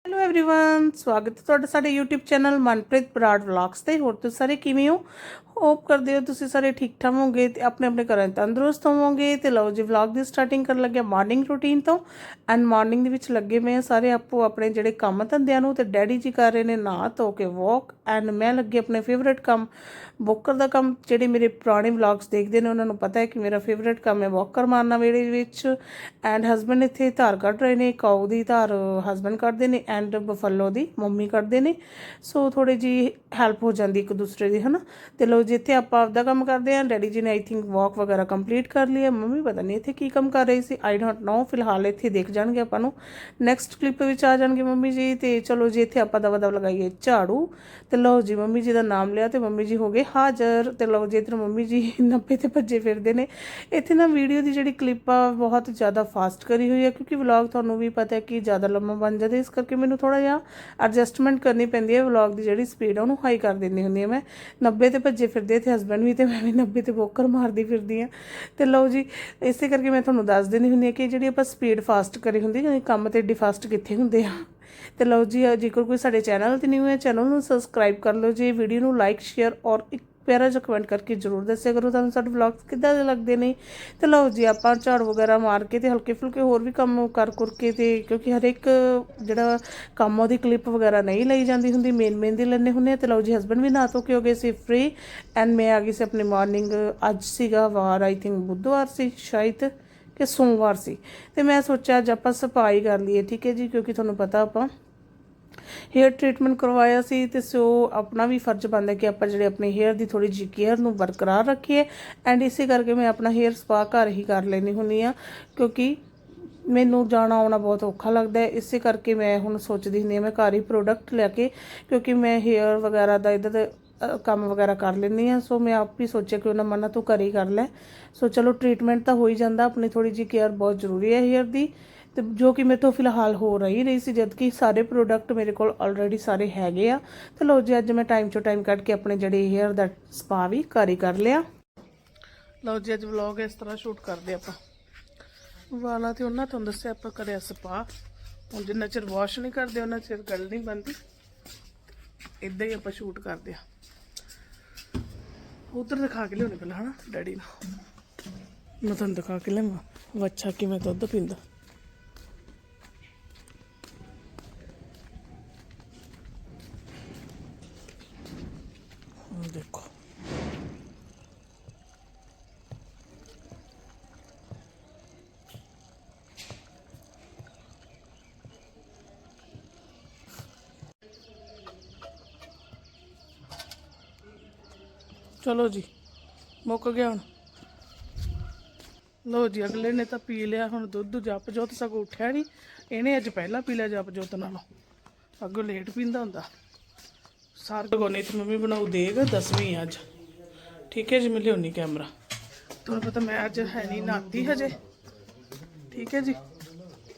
Hello everyone ਸਵਾਗਤ ਹੈ ਤੁਹਾਡਾ ਸਾਡੇ YouTube channel Manpreet Brar vlogs ਤੇ ਹੋਰ ਤੁਸੀਂ ਸਾਰੇ ਕਿਵੇਂ ਹੋ ਹੋਪ ਕਰਦੇ ਹੋ, ਤੁਸੀਂ ਸਾਰੇ ਠੀਕ ਠਾਕ ਹੋਵੋਗੇ ਤੇ ਆਪਣੇ ਆਪਣੇ ਘਰਾਂ 'ਚ ਤੰਦਰੁਸਤ ਹੋਵੋਗੇ ਤੇ ਲਓ ਜੀ ਵਲੌਗ ਦੀ ਸਟਾਰਟਿੰਗ ਕਰਨ ਲੱਗਿਆ ਮਾਰਨਿੰਗ ਰੂਟੀਨ ਤੋਂ ਐਂਡ ਮਾਰਨਿੰਗ ਦੇ ਵਿੱਚ ਲੱਗੇ ਮੈਂ ਸਾਰੇ ਆਪੋ ਆਪਣੇ ਜਿਹੜੇ ਕੰਮ ਧੰਦਿਆਂ ਨੂੰ ਤੇ ਡੈਡੀ ਜੀ ਕਰ ਰਹੇ ਨੇ ਨਾ ਧੋ ਕੇ ਵਾਕ ਐਂਡ ਮੈਂ ਲੱਗੀ ਆਪਣੇ ਫੇਵਰਿਟ ਕੰਮ ਵੋਕਰ ਦਾ ਕੰਮ, ਜਿਹੜੇ ਮੇਰੇ ਪੁਰਾਣੇ ਵਲੌਗਸ ਦੇਖਦੇ ਨੇ ਉਹਨਾਂ ਨੂੰ ਪਤਾ ਹੈ ਕਿ ਮੇਰਾ ਫੇਵਰਿਟ ਕੰਮ ਹੈ ਵੋਕਰ ਮਾਰਨਾ ਵੇੜੇ ਵਿੱਚ ਐਂਡ ਹਸਬੰਡ ਇੱਥੇ ਧਾਰ ਕੱਢ ਰਹੇ ਨੇ ਕਾਊ ਦੀ ਧਾਰ ਹਸਬੰਡ ਕੱਢਦੇ ਨੇ ਐਂਡ ਬਫਲੋ ਦੀ ਮੰਮੀ ਕੱਢਦੇ ਨੇ ਸੋ ਥੋੜੀ ਜੀ ਹੈਲਪ ਹੋ ਜਾਂਦੀ ਇੱਕ ਦੂਸਰੇ ਦੀ, ਹਨਾ? ਤੇ ਲੋ ਜਿੱਥੇ ਆਪਾਂ ਆਪਦਾ ਕੰਮ ਕਰਦੇ ਹਾਂ, ਡੈਡੀ ਜੀ ਨੇ ਆਈ ਥਿੰਕ ਵਾਕ ਵਗੈਰਾ ਕੰਪਲੀਟ ਕਰ ਲਈ ਹੈ, ਮੰਮੀ ਪਤਾ ਨਹੀਂ ਇੱਥੇ ਕੀ ਕੰਮ ਕਰ ਰਹੀ ਸੀ ਆਈ ਡੋਂਟ ਨੋ ਫਿਲਹਾਲ ਇੱਥੇ ਦੇਖ ਜਾਣਗੇ ਆਪਾਂ ਨੂੰ। ਨੈਕਸਟ ਕਲਿੱਪ ਵਿੱਚ ਆ ਜਾਣਗੇ ਮੰਮੀ ਜੀ ਤੇ ਚਲੋ ਜੀ, ਇੱਥੇ ਆਪਾਂ ਦਵਾ ਦਵ ਲਗਾਈਏ ਝਾੜੂ। ਤੇ ਲਓ ਜੀ, ਮੰਮੀ ਜੀ ਦਾ ਨਾਮ ਲਿਆ ਤੇ ਮੰਮੀ ਜੀ ਹੋ ਗਏ ਹਾਜ਼ਰ। ਤੇ ਲਓ ਜੀ, ਇੱਧਰ ਮੰਮੀ ਜੀ 90 ਤੇ ਭੱਜੇ ਫਿਰਦੇ ਨੇ। ਇੱਥੇ ਨਾ ਵੀਡੀਓ ਦੀ ਜਿਹੜੀ ਕਲਿੱਪ ਆ, ਬਹੁਤ ਜ਼ਿਆਦਾ ਫਾਸਟ ਕਰੀ ਹੋਈ ਹੈ, ਕਿਉਂਕਿ ਵਲੌਗ ਤੁਹਾਨੂੰ ਵੀ ਪਤਾ ਹੈ ਕਿ ਜ਼ਿਆਦਾ ਲੰਮਾ ਬਣ ਜਾਂਦਾ, ਇਸ ਕਰਕੇ ਮੈਨੂੰ ਥੋੜਾ ਜਿਹਾ ਐਡਜਸਟਮੈਂਟ ਕਰਨੀ ਪੈਂਦੀ ਹੈ ਵਲੌਗ ਦੀ ਜਿਹੜੀ ਸਪੀਡ ਆ, ਉਹਨੂੰ ਹਾਈ ਕਰ ਦਿੰਦੀ ਹੁੰਦੀ ਹੈ ਮੈਂ। 90 ਤੇ ਭੱਜੇ ਫਿਰਦੇ ਤੇ ਹਸਬੰਡ ਵੀ ਤੇ ਮੈਂ ਵੀ 90 ਤੇ ਬੋਕਰ ਮਾਰਦੀ ਫਿਰਦੀ ਆ। ਤੇ ਲਓ ਜੀ, ਇਸੇ ਕਰਕੇ ਮੈਂ ਤੁਹਾਨੂੰ ਦੱਸ ਦਿੰਦੀ ਹੁੰਦੀ ਹਾਂ ਕਿ ਜਿਹੜੀ ਆਪਾਂ ਸਪੀਡ ਫਾਸਟ ਕਰੀ ਹੁੰਦੀ ਹੈ ਕੰਮ ਤੇ ਏਡੀ ਫਾਸਟ ਕਿੱਥੇ ਹੁੰਦੇ ਆ। ਤੇ ਲਓ ਜੀ ਜੇਕਰ ਕੋਈ ਸਾਡੇ ਚੈਨਲ ਤੇ ਨਿਊ ਹੈ ਚੈਨਲ ਨੂੰ ਸਬਸਕ੍ਰਾਈਬ ਕਰ ਲਓ ਜੀ ਵੀਡੀਓ ਨੂੰ ਲਾਈਕ ਸ਼ੇਅਰ ਔਰ ਇੱਕ ਪਿਆਰਾ ਜਿਹਾ ਕਮੈਂਟ ਕਰਕੇ ਜਰੂਰ ਦੱਸਿਆ ਕਰੋ। ਤੁਹਾਨੂੰ ਸਾਡੇ ਵਲੌਗਸ ਕਿੱਦਾਂ ਦੇ ਲੱਗਦੇ ਨੇ? ਤੇ ਲਓ ਜੀ, ਆਪਾਂ ਝਾੜ ਵਗੈਰਾ ਮਾਰ ਕੇ ਤੇ ਹਲਕੇ ਫੁਲਕੇ ਹੋਰ ਵੀ ਕੰਮ ਕਰ ਕਰ ਕੇ ਤੇ ਕਿਉਂਕਿ ਹਰ ਇੱਕ ਜਿਹੜਾ ਕੰਮ ਉਹਦੀ ਕਲਿੱਪ ਵਗੈਰਾ ਨਹੀਂ ਲਈ ਜਾਂਦੀ ਹੁੰਦੀ ਮੇਨ ਮੇਨ ਦੀ ਲੈਣੇ ਹੁੰਦੇ ਆ। ਤੇ ਲਓ ਜੀ ਹਸਬੰਡ ਵੀ ਨਾ ਧੋ ਕੇ ਹੋ ਗਏ ਸੀ ਫ੍ਰੀ ਐਂਡ ਮੈਂ ਆ ਗਈ ਸੀ ਆਪਣੀ ਮਾਰਨਿੰਗ ਅੱਜ ਸੀਗਾ ਵਾਰ ਆਈ ਥਿੰਕ ਬੁੱਧਵਾਰ ਸੀ ਸ਼ਾਇਦ ਕਿ ਸੋਮਵਾਰ ਸੀ। ਤੇ ਮੈਂ ਸੋਚਿਆ ਅੱਜ ਆਪਾਂ ਸਫ਼ਾਈ ਕਰ ਲਈਏ, ਠੀਕ ਹੈ ਜੀ? ਕਿਉਂਕਿ ਤੁਹਾਨੂੰ ਪਤਾ ਆਪਾਂ ਹੇਅਰ ਟ੍ਰੀਟਮੈਂਟ ਕਰਵਾਇਆ ਸੀ ਤੇ ਸੋ ਆਪਣਾ ਵੀ ਫਰਜ਼ ਬਣਦਾ ਕਿ ਆਪਾਂ ਜਿਹੜੇ ਆਪਣੇ ਹੇਅਰ ਦੀ ਥੋੜੀ ਜਿਹੀ ਕੇਅਰ ਨੂੰ ਬਰਕਰਾਰ ਰੱਖੀਏ। ਐਂਡ ਇਸੇ ਕਰਕੇ ਮੈਂ ਆਪਣਾ ਹੇਅਰ ਸਪਾ ਘਰ ਹੀ ਕਰ ਲੈਣੀ ਹੁੰਦੀ ਆ ਕਿਉਂਕਿ ਮੈਨੂੰ ਜਾਣਾ ਆਉਣਾ ਬਹੁਤ ਔਖਾ ਲੱਗਦਾ ਹੈ। ਇਸੇ ਕਰਕੇ ਮੈਂ ਹੁਣ ਸੋਚਦੀ ਹੁੰਦੀ ਹਾਂ, ਮੈਂ ਘਰ ਹੀ ਪ੍ਰੋਡਕਟ ਲੈ ਕੇ, ਕਿਉਂਕਿ ਮੈਂ ਹੇਅਰ ਵਗੈਰਾ ਦਾ ਇਧਰ ਦੇ ਕੰਮ ਵਗੈਰਾ ਕਰ ਲੈਂਦੀ ਆ ਸੋ ਮੈਂ ਆਪ ਹੀ ਸੋਚਿਆ ਕਿ ਉਹਨਾਂ ਮਨਾ ਤੂੰ ਘਰ ਹੀ ਕਰ ਲੈ। ਸੋ ਚਲੋ ਟ੍ਰੀਟਮੈਂਟ ਤਾਂ ਹੋ ਹੀ ਜਾਂਦਾ, ਆਪਣੀ ਥੋੜੀ ਜਿਹੀ ਕੇਅਰ ਬਹੁਤ ਜ਼ਰੂਰੀ ਹੈ ਹੇਅਰ ਦੀ। ਤੇ ਜੋ ਕਿ ਮੇਰੇ ਤੋਂ ਫਿਲਹਾਲ ਹੋ ਰਹੀ ਰਹੀ ਸੀ ਜਦ ਕਿ ਸਾਰੇ ਪ੍ਰੋਡਕਟ ਮੇਰੇ ਕੋਲ ਆਲਰੇਡੀ ਸਾਰੇ ਹੈਗੇ ਆ। ਤੇ ਲੋ ਜੀ, ਅੱਜ ਮੈਂ ਟਾਈਮ ਚੋ ਟਾਈਮ ਕੱਢ ਕੇ ਆਪਣੇ ਜਿਹੜੇ ਹੇਅਰ ਦਾ ਸਪਾ ਵੀ ਘਰ ਹੀ ਕਰ ਲਿਆ। ਲਓ ਜੀ, ਅੱਜ ਵਲੌਗ ਇਸ ਤਰ੍ਹਾਂ ਸ਼ੂਟ ਕਰਦੇ ਆਪਾਂ। ਵਾਲਾ ਤੇ ਉਹਨਾਂ ਤੁਹਾਨੂੰ ਦੱਸਿਆ ਆਪਾਂ ਕਰਿਆ ਸਪਾ ਹੁਣ ਜਿੰਨਾ ਚਿਰ ਵਾਸ਼ ਨਹੀਂ ਕਰਦੇ, ਉਹਨਾਂ ਚਿਰ ਗੱਲ ਨਹੀਂ ਬਣਦੀ। ਇਦਾਂ ਹੀ ਆਪਾਂ ਸ਼ੂਟ ਕਰਦੇ ਆ ਉਧਰ ਦਿਖਾ ਕੇ ਲਿਆਉਣੇ ਪਹਿਲਾਂ, ਹਨਾ, ਡੈਡੀ ਨੂੰ। ਮੈਂ ਤੁਹਾਨੂੰ ਦਿਖਾ ਕੇ ਲਿਆਵਾਂ। ਅੱਛਾ, ਕਿਵੇਂ ਦੁੱਧ ਪੀਂਦਾ। ਚਲੋ ਜੀ, ਮੁੱਕ ਗਿਆ ਹੁਣ। ਲੋ ਜੀ, ਅਗਲੇ ਨੇ ਤਾਂ ਪੀ ਲਿਆ ਹੁਣ ਦੁੱਧ ਜਪ ਜੋਤ ਸਗੋਂ ਉੱਠਿਆ ਨਹੀਂ ਇਹਨੇ ਅੱਜ ਪਹਿਲਾਂ ਪੀ ਲਿਆ ਜਪ ਜੋਤ ਨਾਲੋਂ। ਅੱਗੋਂ ਲੇਟ ਪੀਂਦਾ ਹੁੰਦਾ। ਸਾਰ ਗੋਨੇ ਤੇ ਮੰਮੀ ਬਣਾਉ ਦੇਗ, ਦਸਵੀਂ ਅੱਜ। ਠੀਕ ਹੈ ਜੀ ਮੈਂ ਲਿਆਉਣੀ ਕੈਮਰਾ। ਤੁਹਾਨੂੰ ਪਤਾ ਮੈਂ ਅੱਜ ਹੈ ਨਹੀਂ ਨਾਤੀ ਹਜੇ। ਠੀਕ ਹੈ ਜੀ,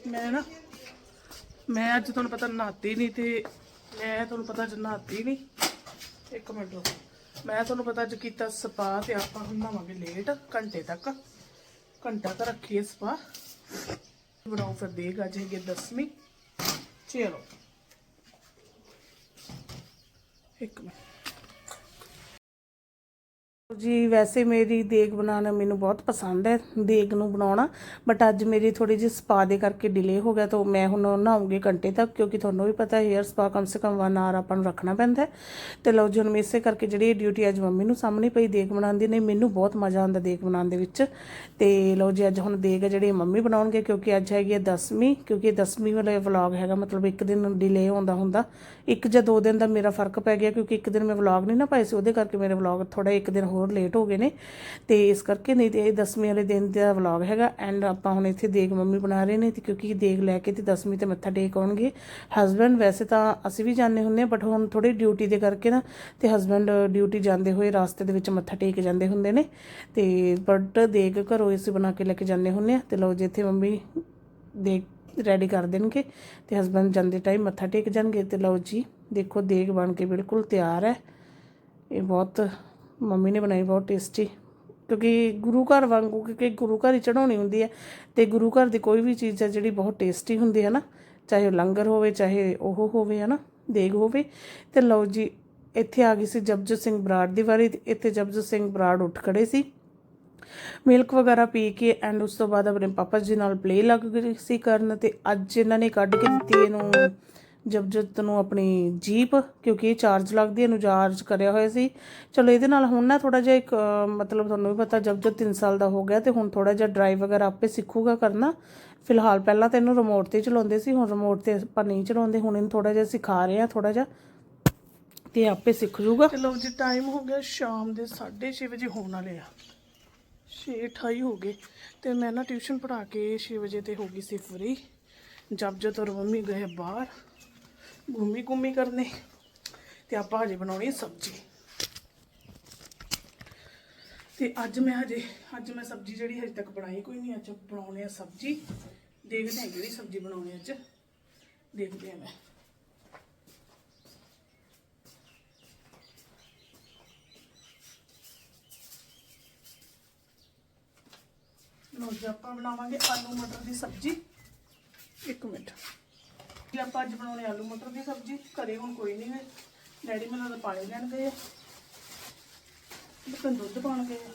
ਮੈਂ ਨਾ, ਮੈਂ ਅੱਜ ਤੁਹਾਨੂੰ ਪਤਾ ਨਾਤੀ ਨਹੀਂ ਤੇ ਮੈਂ ਤੁਹਾਨੂੰ ਪਤਾ ਅੱਜ ਨਾਤੀ ਨਹੀਂ ਇੱਕ ਮਿੰਟ ਰੁਕੋ। ਮੈਂ ਤੁਹਾਨੂੰ ਪਤਾ ਅੱਜ ਕੀਤਾ ਸਪਾ ਤੇ ਆਪਾਂ ਹੁਣ ਨਹਾਵਾਂਗੇ ਲੇਟ, ਘੰਟੇ ਤੱਕ। ਘੰਟਾ ਤਾਂ ਰੱਖੀਏ ਸਪਾ। ਬਣਾਓ ਫਿਰ ਦੇਗ, ਅੱਜ ਹੈਗੇ 10ਵੀਂ ਚਲੋ। ਇੱਕ ਮਿੰਟ। ਜੀ, ਵੈਸੇ ਮੇਰੀ ਦੇਗ ਬਣਾਉਣਾ ਮੈਨੂੰ ਬਹੁਤ ਪਸੰਦ ਹੈ, ਦੇਗ ਨੂੰ ਬਣਾਉਣਾ ਬਟ ਅੱਜ ਮੇਰੀ ਥੋੜੀ ਜਿਹੀ ਸਪਾ ਦੇ ਕਰਕੇ ਡਿਲੇ ਹੋ ਗਿਆ, ਤਾਂ ਮੈਂ ਹੁਣ ਨਹਾਉਂਗੀ ਘੰਟੇ ਤੱਕ, ਕਿਉਂਕਿ ਤੁਹਾਨੂੰ ਵੀ ਪਤਾ ਹੈ ਹੇਅਰ ਸਪਾ ਕਮ ਸੇ ਕਮ 1 ਆਰ ਆਪਾਂ ਨੂੰ ਰੱਖਣਾ ਪੈਂਦਾ ਹੈ। ਤੇ ਲਓ ਜੀ, ਹੁਣ ਮੈਂ ਇਸੇ ਕਰਕੇ ਜਿਹੜੀ ਇਹ ਡਿਊਟੀ ਅੱਜ ਮੰਮੀ ਨੂੰ ਸਾਹਮਣੇ ਪਈ ਦੇਗ ਬਣਾਉਣ ਦੀ, ਨਹੀਂ, ਮੈਨੂੰ ਬਹੁਤ ਮਜ਼ਾ ਆਉਂਦਾ ਦੇਗ ਬਣਾਉਣ ਦੇ ਵਿੱਚ। ਤੇ ਲਓ ਜੀ, ਅੱਜ ਹੁਣ ਦੇਗ ਜਿਹੜੀ ਮੰਮੀ ਬਣਾਉਣਗੇ, ਕਿਉਂਕਿ ਅੱਜ ਹੈਗੀ ਹੈ 10ਵੀਂ ਕਿਉਂਕਿ 10ਵੀਂ ਵਾਲਾ ਵਲੌਗ ਹੈਗਾ, ਮਤਲਬ ਇੱਕ ਦਿਨ ਡਿਲੇ ਹੁੰਦਾ ਹੁੰਦਾ, ਇੱਕ ਜਾਂ ਦੋ ਦਿਨ ਦਾ ਮੇਰਾ ਫ਼ਰਕ ਪੈ ਗਿਆ, ਕਿਉਂਕਿ ਇੱਕ ਦਿਨ ਮੈਂ ਵਲੌਗ ਨਹੀਂ ਨਾ ਪਾਏ ਸੀ, ਉਹਦੇ ਕਰਕੇ ਮੇਰੇ ਵਲੌਗ ਥੋੜਾ ਇੱਕ ਦਿਨ ਹੋਰ ਲੇਟ ਹੋ ਗਏ ਨੇ। ਤੇ ਇਸ ਕਰਕੇ ਨਹੀਂ ਤੇ ਇਹ 10ਵੀਂ ਵਾਲੇ ਦਿਨ ਦਾ ਵਲੌਗ ਹੈਗਾ। ਐਂਡ ਆਪਾਂ ਹੁਣ ਇੱਥੇ ਦੇਗ ਮੰਮੀ ਬਣਾ ਰਹੇ ਨੇ ਤੇ ਕਿਉਂਕਿ ਦੇਗ ਲੈ ਕੇ ਤੇ 10ਵੀਂ ਤੇ ਮੱਥਾ ਟੇਕ ਆਉਣਗੇ। ਹਸਬੰਡ ਵੈਸੇ ਤਾਂ ਅਸੀਂ ਵੀ ਜਾਂਦੇ ਹੁੰਦੇ ਹਾਂ ਬਟ ਹੁਣ ਥੋੜੀ ਡਿਊਟੀ ਦੇ ਕਰਕੇ ਨਾ ਤੇ ਹਸਬੰਡ ਡਿਊਟੀ ਜਾਂਦੇ ਹੋਏ ਰਾਸਤੇ ਦੇ ਵਿੱਚ ਮੱਥਾ ਟੇਕ ਜਾਂਦੇ ਹੁੰਦੇ ਨੇ। ਤੇ ਬਟ ਦੇਗ ਘਰੋਂ ਅਸੀਂ ਬਣਾ ਕੇ ਲੈ ਕੇ ਜਾਂਦੇ ਹੁੰਦੇ ਆ ਤੇ ਲਓ ਜੀ ਇੱਥੇ ਮੰਮੀ ਦੇਗ ਰੈਡੀ ਕਰ ਦੇਣਗੇ ਤੇ ਹਸਬੰਡ ਜਾਂਦੇ ਟਾਈਮ ਮੱਥਾ ਟੇਕ ਜਾਣਗੇ। ਤੇ ਲਓ ਜੀ ਦੇਖੋ ਦੇਗ ਬਣ ਕੇ ਬਿਲਕੁਲ ਤਿਆਰ ਹੈ। ਇਹ ਬਹੁਤ ਮੰਮੀ ਨੇ ਬਣਾਈ ਬਹੁਤ ਟੇਸਟੀ ਕਿਉਂਕਿ ਗੁਰੂ ਘਰ ਵਾਂਗੂ, ਕਿਉਂਕਿ ਗੁਰੂ ਘਰ ਹੀ ਚੜਾਉਣੀ ਹੁੰਦੀ ਹੈ ਤੇ ਗੁਰੂ ਘਰ ਦੀ ਕੋਈ ਵੀ ਚੀਜ਼ ਹੈ ਜਿਹੜੀ ਬਹੁਤ ਟੇਸਟੀ ਹੁੰਦੀ ਹੈ ਨਾ, ਚਾਹੇ ਉਹ ਲੰਗਰ ਹੋਵੇ, ਚਾਹੇ ਉਹ ਹੋਵੇ, ਹੈ ਨਾ, ਦੇਗ ਹੋਵੇ। ਤੇ ਲਓ ਜੀ, ਇੱਥੇ ਆ ਗਈ ਸੀ ਜਪਜੋਤ ਸਿੰਘ ਬਰਾੜ ਦੀ ਵਾਰੀ, ਇੱਥੇ ਜਪਜੋਤ ਸਿੰਘ ਬਰਾੜ ਉੱਠ ਖੜੇ ਸੀ। ਮਿਲਕ ਵਗੈਰਾ ਪੀ ਕੇ ਐਂਡ ਉਸ ਤੋਂ ਬਾਅਦ ਆਪਣੇ ਪਾਪਾ ਜੀ ਨਾਲ ਪਲੇ ਲੱਗ ਗਈ ਸੀ ਕਰਨ ਤੇ ਅੱਜ ਇਹਨਾਂ ਨੇ ਕੱਢ ਕੇ ਦਿੱਤੀ ਇਹਨੂੰ ਜਪਜੋਤ ਨੂੰ ਆਪਣੀ ਜੀਪ ਕਿਉਂਕਿ ਇਹ ਚਾਰਜ ਲੱਗਦੀ ਹੈ, ਇਹਨੂੰ ਚਾਰਜ ਕਰਿਆ ਹੋਇਆ ਸੀ। ਚਲੋ ਇਹਦੇ ਨਾਲ ਹੁਣ ਨਾ ਥੋੜਾ ਜਿਹਾ ਇੱਕ ਮਤਲਬ ਤੁਹਾਨੂੰ ਵੀ ਪਤਾ ਜਪਜੋਤ 3 ਸਾਲ ਦਾ ਹੋ ਗਿਆ ਤੇ ਹੁਣ ਥੋੜਾ ਜਿਹਾ ਡਰਾਈਵ ਵਗੈਰਾ ਆਪੇ ਸਿੱਖੂਗਾ ਕਰਨਾ। ਫਿਲਹਾਲ ਪਹਿਲਾਂ ਤਾਂ ਇਹਨੂੰ ਰਿਮੋਟ ਤੇ ਚਲਾਉਂਦੇ ਸੀ ਹੁਣ ਰਿਮੋਟ ਤੇ ਆਪਾਂ ਨਹੀਂ ਚਲਾਉਂਦੇ ਹੁਣ ਇਹਨੂੰ ਥੋੜਾ ਜਿਹਾ ਸਿਖਾ ਰਹੇ ਆ ਥੋੜਾ ਜਿਹਾ ਤੇ ਆਪੇ ਸਿੱਖ ਜੂਗਾ। ਚਲੋ ਜੀ ਟਾਈਮ ਹੋ ਗਿਆ ਸ਼ਾਮ ਦੇ 6:30 ਵਜੇ ਹੋਣ ਵਾਲੇ ਆ। 6:28 ਹੋ ਗਏ ਤੇ ਮੈਂ ਨਾ ਟਿਊਸ਼ਨ ਪੜ੍ਹਾ ਕੇ 6 ਵਜੇ ਤੇ ਹੋ ਗਈ ਸੀ ਫਰੀ ਜਦ ਜਦ ਔਰ ਮੰਮੀ ਗਏ ਬਾਹਰ। ਘੁੰਮੀ ਘੁੰਮੀ ਕਰਨੇ। ਤੇ ਆਪਾਂ ਹਜੇ ਬਣਾਉਣੀ ਹੈ ਸਬਜ਼ੀ। ਤੇ ਅੱਜ ਮੈਂ ਹਜੇ, ਅੱਜ ਮੈਂ ਸਬਜ਼ੀ ਜਿਹੜੀ ਹਜੇ ਤੱਕ ਬਣਾਈ ਕੋਈ ਨਹੀਂ, ਅੱਜ ਬਣਾਉਣੀ ਆ ਸਬਜ਼ੀ। ਦੇਖਦੇ ਹਾਂ ਕਿਹੜੀ ਸਬਜ਼ੀ ਬਣਾਉਣੀ ਅੱਜ। ਦੇਖਦੇ ਹਾਂ ਮੈਂ। ਲੋ ਜੀ, ਆਪਾਂ ਬਣਾਵਾਂਗੇ ਆਲੂ ਮਟਰ ਦੀ ਸਬਜ਼ੀ। ਇੱਕ ਮਿੰਟ। ਜੀ ਆਪਾਂ ਅੱਜ ਬਣਾਉਣੇ ਆਲੂ ਮਟਰ ਦੀ ਸਬਜ਼ੀ, ਘਰੇ ਹੁਣ ਕੋਈ ਨਹੀਂ ਹੈ। ਡੈਡੀ ਮੈਨੂੰ ਤਾਂ ਪਾਣੀ ਲੈਣ ਗਏ ਆ। ਬਤਨ ਦੁੱਧ ਪਾਣ ਗਏ ਆ।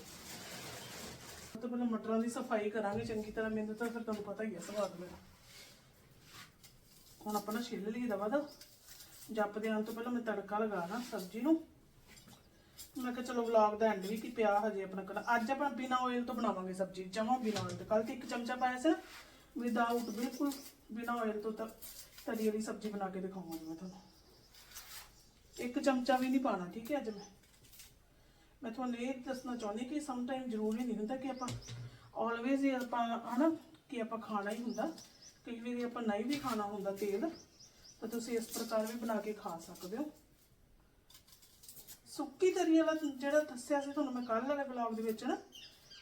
ਉਹ ਪਹਿਲਾਂ ਮਟਰਾਂ ਦੀ ਸਫ਼ਾਈ ਕਰਾਂਗੇ ਚੰਗੀ ਤਰ੍ਹਾਂ, ਮੈਨੂੰ ਤਾਂ ਫਿਰ ਤੁਹਾਨੂੰ ਪਤਾ ਹੀ ਹੈ ਸਵਾਦ ਮੇਰਾ। ਹੁਣ ਆਪਾਂ ਨਾ ਛਿੱਲ ਲਈ ਦਵਾ ਦਾ। ਜੱਪ ਦੇ ਆਉਣ ਤੋਂ ਪਹਿਲਾਂ ਮੈਂ ਤੜਕਾ ਲਗਾਣਾ ਸਬਜ਼ੀ ਨੂੰ। ਮੈਂ ਕਿਹਾ ਚਲੋ ਵਲੌਗ ਦਾ ਐਂਡ ਵੀ ਕੀ ਪਿਆ ਹਜੇ ਆਪਣਾ ਕਰਨਾ ਅੱਜ ਆਪਾਂ ਬਿਨਾ ਆਇਲ ਤੋਂ ਬਣਾਵਾਂਗੇ ਸਬਜ਼ੀ, ਜਮਾ ਬਿਨਾ ਆਇਲ ਤੋਂ। ਕੱਲ ਤੇ ਇੱਕ ਚਮਚਾ ਪਾਇਆ ਸੀ ਵਿਦਆਊਟ ਬਿਲਕੁਲ ਬਿਨਾ ਆਇਲ ਤੋਂ ਤਾਂ ਤਰੀ ਵਾਲੀ ਸਬਜ਼ੀ ਬਣਾ ਕੇ ਦਿਖਾਵਾਂਗੀ ਮੈਂ ਤੁਹਾਨੂੰ। ਇੱਕ ਚਮਚਾ ਵੀ ਨਹੀਂ ਪਾਣਾ ਠੀਕ ਹੈ ਅੱਜ ਮੈਂ। ਮੈਂ ਤੁਹਾਨੂੰ ਇਹ ਦੱਸਣਾ ਚਾਹੁੰਦੀ ਕਿ ਸਮ ਟਾਈਮ ਜ਼ਰੂਰੀ ਨਹੀਂ ਹੁੰਦਾ ਕਿ ਆਪਾਂ ਆਲਵੇਜ਼ ਹੀ ਆਪਾਂ ਹਨਾ ਕਿ ਆਪਾਂ ਖਾਣਾ ਹੀ ਹੁੰਦਾ। ਕਈ ਵਾਰੀ ਆਪਾਂ ਨਹੀਂ ਵੀ ਖਾਣਾ ਹੁੰਦਾ ਤੇਲ ਤਾਂ ਤੁਸੀਂ ਇਸ ਪ੍ਰਕਾਰ ਵੀ ਬਣਾ ਕੇ ਖਾ ਸਕਦੇ ਹੋ। ਸੁੱਕੀ ਤਰੀ ਵਾਲਾ ਤੁ- ਜਿਹੜਾ ਦੱਸਿਆ ਸੀ ਤੁਹਾਨੂੰ ਮੈਂ ਕੱਲ ਵਾਲੇ ਵਲੌਗ ਦੇ ਵਿੱਚ ਨਾ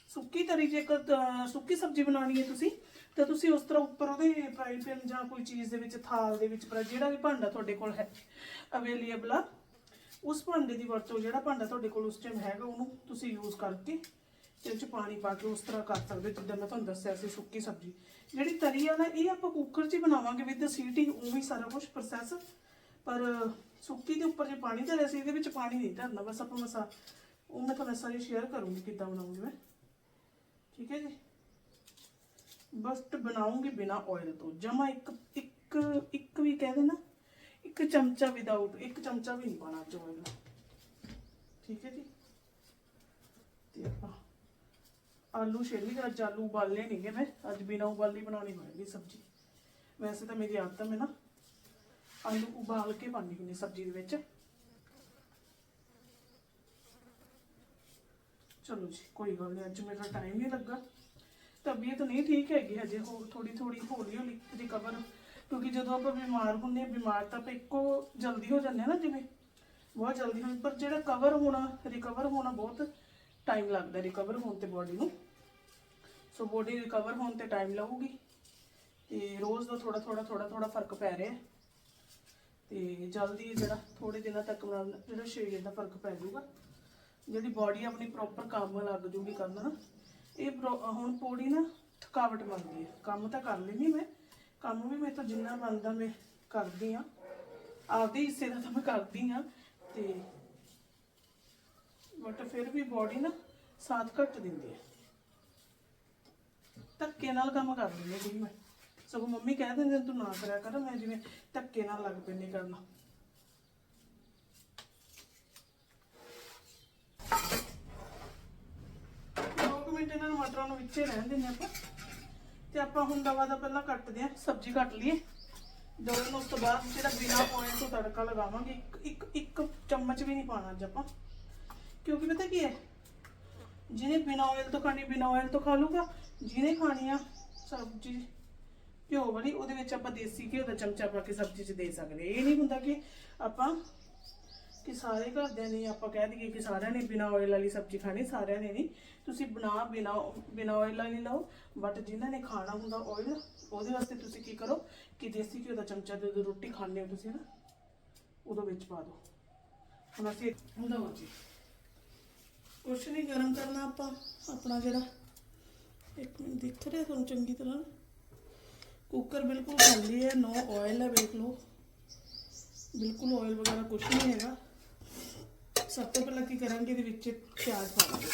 ਸੁੱਕੀ ਤਰੀ ਜੇਕਰ ਅਹ, ਸੁੱਕੀ ਸਬਜ਼ੀ ਬਣਾਉਣੀ ਹੈ ਤੁਸੀਂ ਤਾਂ ਤੁਸੀਂ ਉਸ ਤਰ੍ਹਾਂ ਉੱਪਰ ਉਹਦੇ ਫਰਾਈ ਪੈਨ ਜਾਂ ਕੋਈ ਚੀਜ਼ ਦੇ ਵਿੱਚ ਥਾਲ ਦੇ ਵਿੱਚ ਪਰ ਜਿਹੜਾ ਵੀ ਭਾਂਡਾ ਤੁਹਾਡੇ ਕੋਲ ਹੈ ਅਵੇਲੇਬਲ ਆ, ਉਸ ਭਾਂਡੇ ਦੀ ਵਰਤੋਂ ਜਿਹੜਾ ਭਾਂਡਾ ਤੁਹਾਡੇ ਕੋਲ ਉਸ ਟਾਈਮ ਹੈਗਾ, ਉਹਨੂੰ ਤੁਸੀਂ ਯੂਜ਼ ਕਰਕੇ ਤੇ ਉਹ ਚ ਪਾਣੀ ਪਾ ਕੇ ਉਸ ਤਰ੍ਹਾਂ ਕਰ ਸਕਦੇ ਜਿੱਦਾਂ ਮੈਂ ਤੁਹਾਨੂੰ ਦੱਸਿਆ ਸੀ ਸੁੱਕੀ ਸਬਜ਼ੀ। ਜਿਹੜੀ ਤਰੀ ਆ ਨਾ, ਇਹ ਆਪਾਂ ਕੁੱਕਰ 'ਚ ਹੀ ਬਣਾਵਾਂਗੇ ਵਿਦ ਸੀਟਿੰਗ ਉਹ ਵੀ ਸਾਰਾ ਕੁਝ ਪ੍ਰੋਸੈਸ ਪਰ ਸੁੱਕੀ ਦੇ ਉੱਪਰ ਜੇ ਪਾਣੀ ਧਰਿਆ ਸੀ, ਇਹਦੇ ਵਿੱਚ ਪਾਣੀ ਨਹੀਂ ਧਰਨਾ, ਬਸ ਆਪਾਂ ਮਸਾ, ਉਹ ਮੈਂ ਤੁਹਾਨੂੰ ਸਾਰੀ ਸ਼ੇਅਰ ਕਰੂੰਗੀ ਕਿੱਦਾਂ ਬਣਾਉਂਗੀ ਮੈਂ। ਠੀਕ ਹੈ ਜੀ? ਬਸ ਬਣਾਉਂਗੀ ਬਿਨਾ ਆਇਲ ਤੋਂ ਜਮਾ ਇੱਕ ਇੱਕ ਇੱਕ ਵੀ ਕਹਿ ਦੇਣਾ ਇੱਕ ਚਮਚਾ ਵਿਦਆਊਟ ਇੱਕ ਚਮਚਾ ਵੀ ਨਹੀਂ ਪਾਣਾ ਆਇਲ ਠੀਕ ਹੈ ਜੀ ਤੇ ਆਪਾਂ ਆਲੂ ਛੇਲੀ ਅੱਜ ਆਲੂ ਉਬਾਲੇ ਨਹੀਂਗੇ ਮੈਂ ਅੱਜ ਬਿਨਾ ਉਬਾਲੀ ਬਣਾਉਣੀ ਹੋਏਗੀ ਸਬਜ਼ੀ ਵੈਸੇ ਤਾਂ ਮੇਰੀ ਆਦਤ ਹੈ ਨਾ ਆਲੂ ਉਬਾਲ ਕੇ ਪਾਣੀ ਹੁੰਦੀ ਸਬਜ਼ੀ ਦੇ ਵਿੱਚ ਚਲੋ ਜੀ ਕੋਈ ਗੱਲ ਨਹੀਂ ਅੱਜ ਮੇਰਾ ਟਾਈਮ ਨਹੀਂ ਲੱਗਾ ਤਬੀਅਤ ਨਹੀਂ ਠੀਕ ਹੈਗੀ ਹਜੇ, ਹੋਰ ਥੋੜੀ ਥੋੜੀ ਹੌਲੀ ਹੌਲੀ ਰਿਕਵਰ ਕਿਉਂਕਿ ਜਦੋਂ ਆਪਾਂ ਬਿਮਾਰ ਹੁੰਦੇ ਹਾਂ, ਬਿਮਾਰ ਤਾਂ ਆਪਾਂ ਇੱਕੋ ਜਲਦੀ ਹੋ ਜਾਂਦੇ ਆ ਨਾ ਜਿਵੇਂ, ਬਹੁਤ ਜਲਦੀ ਹੋ ਪਰ ਜਿਹੜਾ ਕਵਰ ਹੋਣਾ ਰਿਕਵਰ ਹੋਣਾ ਬਹੁਤ ਟਾਈਮ ਲੱਗਦਾ ਰਿਕਵਰ ਹੋਣ ਤੇ ਬੋਡੀ ਨੂੰ। ਸੋ ਬੋਡੀ ਰਿਕਵਰ ਹੋਣ ਤੇ ਟਾਈਮ ਲਊਗੀ, ਤੇ ਰੋਜ਼ ਦਾ ਥੋੜਾ ਥੋੜਾ ਥੋੜਾ ਥੋੜਾ ਫ਼ਰਕ ਪੈ ਰਿਹਾ ਹੈ। ਤੇ ਜਲਦੀ ਜਿਹੜਾ ਥੋੜੇ ਦਿਨਾਂ ਤੱਕ ਨਾਲ ਜਿਹੜਾ ਸਰੀਰ ਦਾ ਫ਼ਰਕ ਪੈ ਜਾਊਗਾ, ਜਿਹੜੀ ਬਾਡੀ ਆਪਣੀ ਪ੍ਰੋਪਰ ਕੰਮ ਲੱਗ ਜੂਗੀ ਕਰਨ ਇਹ ਹੁਣ ਪੌੜੀ ਨਾ ਥਕਾਵਟ ਮੰਗਦੀ ਹੈ। ਕੰਮ ਤਾਂ ਕਰ ਲੈਂਦੀ ਮੈਂ। ਕੰਮ ਵੀ ਮੇਰੇ ਤੋਂ ਜਿੰਨਾ ਬਣਦਾ ਮੈਂ ਕਰਦੀ ਆ ਆਪਦੇ ਹਿੱਸੇ ਦਾ ਤਾਂ ਮੈਂ ਕਰਦੀ ਆ ਤੇ ਬਟ ਫਿਰ ਵੀ ਬਾਡੀ ਨਾ ਸਾਥ ਘੱਟ ਦਿੰਦੀ ਹੈ। ਧੱਕੇ ਨਾਲ ਕੰਮ ਕਰ ਲੈਂਦੀ ਹਾਂ ਜੀ ਮੈਂ। ਸਗੋਂ ਮੰਮੀ ਕਹਿ ਦਿੰਦੇ ਤੂੰ ਨਾ ਕਰਿਆ ਕਰ, ਮੈਂ ਜਿਵੇਂ ਧੱਕੇ ਨਾਲ ਲੱਗ ਪੈਂਦੀ ਕਰਨਾ ਦੋ ਕੁ ਮਿੰਟ ਨੂੰ ਵਿੱਚੇ ਰਹਿਣ ਦਿੰਦੇ ਆਪਾਂ। ਤੇ ਆਪਾਂ ਹੁਣ ਦਵਾ ਦਾ ਪਹਿਲਾਂ ਕੱਟਦੇ ਆ ਸਬਜ਼ੀ ਕੱਟ ਲਈਏ। ਦੋਵੇਂ ਉਸ ਤੋਂ ਬਾਅਦ ਜਿਹੜਾ ਬਿਨਾ ਆਇਲ ਤੋਂ ਤੜਕਾ ਲਗਾਵਾਂਗੇ, ਇੱਕ ਇੱਕ ਇੱਕ ਚਮਚ ਵੀ ਨਹੀਂ ਪਾਣਾ ਅੱਜ ਆਪਾਂ। ਕਿਉਂਕਿ ਪਤਾ ਕੀ ਹੈ, ਜਿਹਨੇ ਬਿਨਾ ਆਇਲ ਤੋਂ ਖਾਣੀ, ਬਿਨਾ ਆਇਲ ਤੋਂ ਖਾ ਲੂਗਾ ਜਿਹਨੇ ਖਾਣੀ ਆ ਸਬਜ਼ੀ, ਘਿਓ ਵਾਲੀ, ਉਹਦੇ ਵਿੱਚ ਆਪਾਂ ਦੇਸੀ ਘਿਓ ਦਾ ਚਮਚਾ ਪਾ ਕੇ ਸਬਜ਼ੀ 'ਚ ਦੇ ਸਕਦੇ ਇਹ ਨਹੀਂ ਹੁੰਦਾ ਕਿ ਆਪਾਂ ਕਿ ਸਾਰੇ ਘਰਦਿਆਂ ਨੇ ਆਪਾਂ ਕਹਿ ਦਈਏ ਕਿ ਸਾਰਿਆਂ ਨੇ ਬਿਨਾ ਆਇਲ ਵਾਲੀ ਸਬਜ਼ੀ ਖਾਣੀ, ਸਾਰਿਆਂ ਨੇ ਨਹੀਂ। ਤੁਸੀਂ ਬਣਾ, ਬਿਨਾ ਬਿਨਾ ਆਇਲ ਵਾਲੀ ਲਓ ਬਟ ਜਿਨ੍ਹਾਂ ਨੇ ਖਾਣਾ ਹੁੰਦਾ ਆਇਲ ਉਹਦੇ ਵਾਸਤੇ ਤੁਸੀਂ ਕੀ ਕਰੋ ਕਿ ਦੇਸੀ ਘਿਓ ਦਾ ਚਮਚਾ ਜਦੋਂ ਰੋਟੀ ਖਾਣੇ ਹੋ ਤੁਸੀਂ ਨਾ ਉਦੋਂ ਵਿੱਚ ਪਾ ਦਿਓ। ਹੁਣ ਅਸੀਂ ਹੁੰਦਾ ਹੋ ਜੀ ਕੁਛ ਨਹੀਂ, ਗਰਮ ਕਰਨਾ ਆਪਾਂ, ਆਪਣਾ ਜਿਹੜਾ। ਇੱਕ ਮਿੰਟ ਦਿਖ ਰਿਹਾ ਤੁਹਾਨੂੰ ਚੰਗੀ ਤਰ੍ਹਾਂ। ਕੁੱਕਰ ਬਿਲਕੁਲ ਖਾਲੀ ਹੈ ਨੋ ਆਇਲ ਹੈ, ਵੇਖ ਲਓ। ਬਿਲਕੁਲ ਆਇਲ ਵਗੈਰਾ ਕੁਝ ਨਹੀਂ ਹੈਗਾ। ਸਭ ਤੋਂ ਪਹਿਲਾਂ ਕੀ ਕਰਾਂਗੇ, ਇਹਦੇ ਵਿੱਚ ਪਿਆਜ਼ ਪਾਵਾਂਗੇ।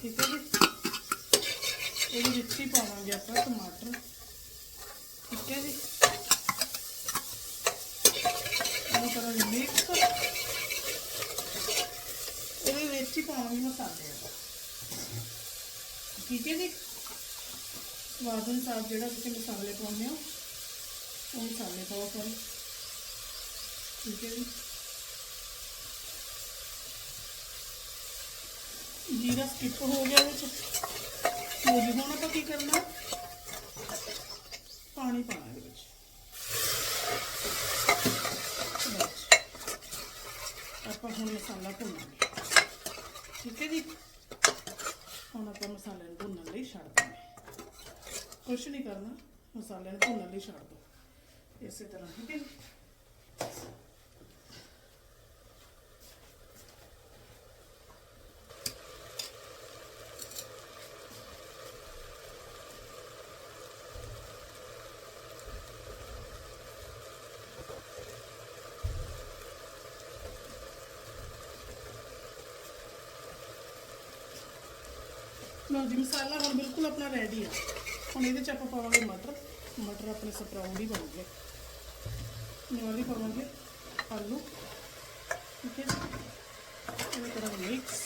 ਠੀਕ ਹੈ ਜੀ? ਇਹਦੇ ਵਿੱਚ ਹੀ ਪਾਵਾਂਗੇ ਆਪਾਂ, ਟਮਾਟਰ। ਠੀਕ ਹੈ ਜੀ? ਇਹਨੂੰ ਕਰਾਂਗੇ ਮਿਕਸ ਇਹਦੇ ਵਿੱਚ ਹੀ ਪਾਵਾਂਗੇ ਮਸਾਲੇ ਆਪਾਂ। ਠੀਕ ਹੈ ਜੀ? ਸਵਾਦ ਅਨੁਸਾਰ ਜਿਹੜਾ ਤੁਸੀਂ ਮਸਾਲੇ ਪਾਉਂਦੇ ਹੋ, ਉਹ ਮਸਾਲੇ ਪਾਓ ਸਾਰੇ। ਠੀਕ ਹੈ ਜੀ? ਜੀਰਾ ਸਕਿਪ ਹੋ ਗਿਆ ਵਿੱਚ। ਲੋ ਜੀ ਹੁਣ ਆਪਾਂ ਕੀ ਕਰਨਾ? ਪਾਣੀ ਪਾਣਾ ਇਹਦੇ ਵਿੱਚ। ਬਸ। ਆਪਾਂ ਹੁਣ ਮਸਾਲਾ ਭੁੰਨਾਂਗੇ। ਠੀਕ ਹੈ ਜੀ? ਹੁਣ ਆਪਾਂ ਮਸਾਲੇ ਨੂੰ ਭੁੰਨਣ ਲਈ ਛੱਡ ਦਾਂਗੇ ਕੁਛ ਨਹੀਂ ਕਰਨਾ। ਮਸਾਲੇ ਨੂੰ ਭੁੰਨਣ ਲਈ ਛੱਡ ਦੋ। ਇਸੇ ਤਰ੍ਹਾਂ, ਠੀਕ ਹੈ ਮਸਾਲਾ ਹੁਣ ਬਿਲਕੁਲ ਆਪਣਾ ਰੈਡੀ ਆ। ਹੁਣ ਇਹਦੇ ਚ ਆਪਾਂ ਪਾਵਾਂਗੇ ਮਟਰ। ਮਟਰ ਆਪਣੇ ਸਪਰਾਊਂਡ ਹੀ ਬਣ ਗਏ ਨਾਲ ਹੀ ਪਾਵਾਂਗੇ ਆਲੂ। ਠੀਕ ਹੈ ਜੀ। ਇਹ ਕਰਾਂਗੇ ਮਿਕਸ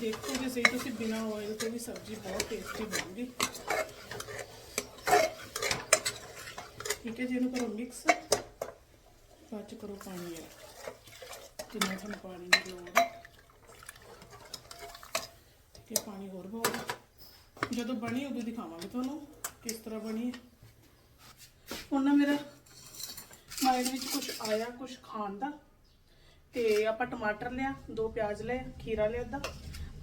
ਦੇਖੋ ਜੇ ਸਹੀ ਤੁਸੀਂ ਬਿਨਾ ਆਇਲ ਤੋਂ ਵੀ ਸਬਜ਼ੀ ਬਹੁਤ ਟੇਸਟੀ ਬਣੂਗੀ। ਠੀਕ ਹੈ ਜੀ, ਇਹਨੂੰ ਕਰੋ ਮਿਕਸ ਬਾਅਦ ਚ ਕਰੋ ਪਾਣੀ ਹੈ ਜਿੰਨਾ ਤੁਹਾਨੂੰ ਪਾਣੀ ਦੀ ਲੋੜ ਹੈ ਕਿ ਪਾਣੀ ਹੋਰ ਪਾਓ। ਜਦੋਂ ਬਣੀ ਉਦੋਂ ਦਿਖਾਵਾਂਗੇ ਤੁਹਾਨੂੰ ਕਿਸ ਤਰ੍ਹਾਂ ਬਣੀ ਹੈ। ਹੁਣ ਨਾ ਮੇਰਾ ਮਾਈਂਡ ਵਿੱਚ ਕੁਝ ਆਇਆ ਕੁਝ ਖਾਣ ਦਾ। ਤੇ ਆਪਾਂ ਟਮਾਟਰ ਲਿਆ, ਦੋ ਪਿਆਜ਼ ਲਏ, ਖੀਰਾ ਲਿਆ ਅੱਧਾ।